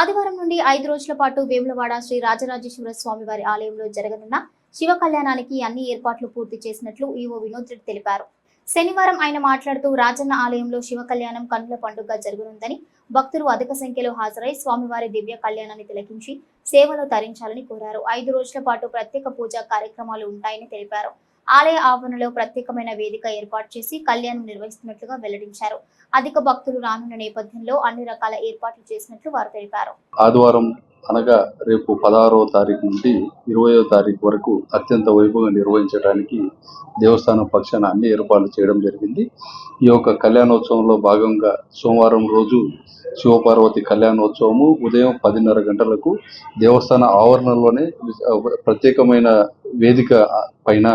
ఆదివారం నుండి ఐదు రోజుల పాటు వేములవాడ శ్రీ రాజరాజేశ్వర స్వామి వారి ఆలయంలో జరగనున్న శివ కళ్యాణానికి అన్ని ఏర్పాట్లు పూర్తి చేసినట్లు ఈవో వినోద్ రెడ్డి తెలిపారు. శనివారం ఆయన మాట్లాడుతూ రాజన్న ఆలయంలో శివ కళ్యాణం కన్నుల పండుగ జరగనుందని భక్తులు అధిక సంఖ్యలో హాజరై స్వామివారి దివ్య కళ్యాణాన్ని తిలకించి సేవలో తరించాలని కోరారు. ఐదు రోజుల పాటు ప్రత్యేక పూజా కార్యక్రమాలు ఉంటాయని తెలిపారు. ఆలయ ఆవరణలో ప్రత్యేకమైన వేదిక ఏర్పాటు చేసి కళ్యాణం నిర్వహిస్తున్నట్లుగా వెల్లడించారు. అధిక భక్తులు రానున్న నేపథ్యంలో అన్ని రకాల ఏర్పాట్లు చేసినట్లు వారు తెలిపారు. ఆదివారం అనగా రేపు పదహారవ తారీఖు నుండి ఇరవయో తారీఖు వరకు అత్యంత వైభవంగా నిర్వహించడానికి దేవస్థానం పక్షాన అన్ని ఏర్పాట్లు చేయడం జరిగింది. ఈ యొక్క కళ్యాణోత్సవంలో భాగంగా సోమవారం రోజు శివపార్వతి కళ్యాణోత్సవము ఉదయం పదిన్నర గంటలకు దేవస్థాన ఆవరణలోనే ప్రత్యేకమైన వేదిక పైన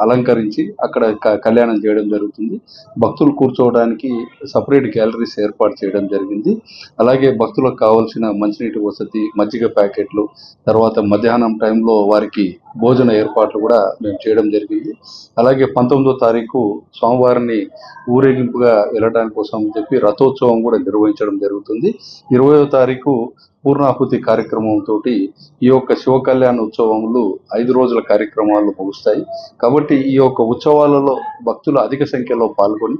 అలంకరించి అక్కడ క- కళ్యాణం చేయడం జరుగుతుంది. భక్తులు కూర్చోవడానికి సపరేట్ గ్యాలరీస్ ఏర్పాటు చేయడం జరిగింది. అలాగే భక్తులకు కావాల్సిన మంచినీటి వసతి మజ్జిగ ప్యాకెట్లు తర్వాత మధ్యాహ్నం టైంలో వారికి భోజన ఏర్పాట్లు కూడా మేము చేయడం జరిగింది. అలాగే పంతొమ్మిదో తారీఖు స్వామివారిని ఊరేగింపుగా వెళ్ళడానికి కోసం అని చెప్పి రథోత్సవం కూడా నిర్వహించడం జరుగుతుంది. ఇరవయో తారీఖు పూర్ణాహుతి కార్యక్రమం తోటి ఈ యొక్క శివ కళ్యాణ ఉత్సవములు ఐదు రోజుల కార్యక్రమాలు ముగుస్తాయి. కాబట్టి ఈ యొక్క ఉత్సవాలలో భక్తులు అధిక సంఖ్యలో పాల్గొని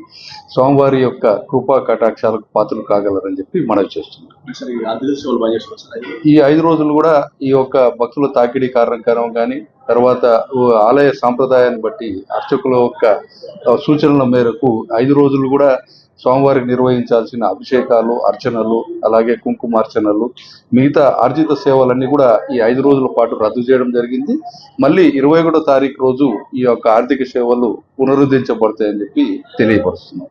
స్వామివారి యొక్క కృపా కటాక్షాలకు పాత్రలు కాగలరని చెప్పి మనవి చేస్తున్నాం. ఈ ఐదు రోజులు కూడా ఈ యొక్క భక్తుల తాకిడి కార్యక్రమం కానీ తర్వాత ఓ ఆలయ సాంప్రదాయాన్ని బట్టి అర్చకుల యొక్క సూచనల మేరకు ఐదు రోజులు కూడా స్వామివారికి నిర్వహించాల్సిన అభిషేకాలు అర్చనలు అలాగే కుంకుమార్చనలు మిగతా ఆర్జిత సేవలన్నీ కూడా ఈ ఐదు రోజుల పాటు రద్దు చేయడం జరిగింది. మళ్ళీ ఇరవై ఒకటో తారీఖు రోజు ఈ యొక్క ఆర్థిక సేవలు పునరుద్ధరించబడతాయని చెప్పి తెలియపరుస్తున్నాం.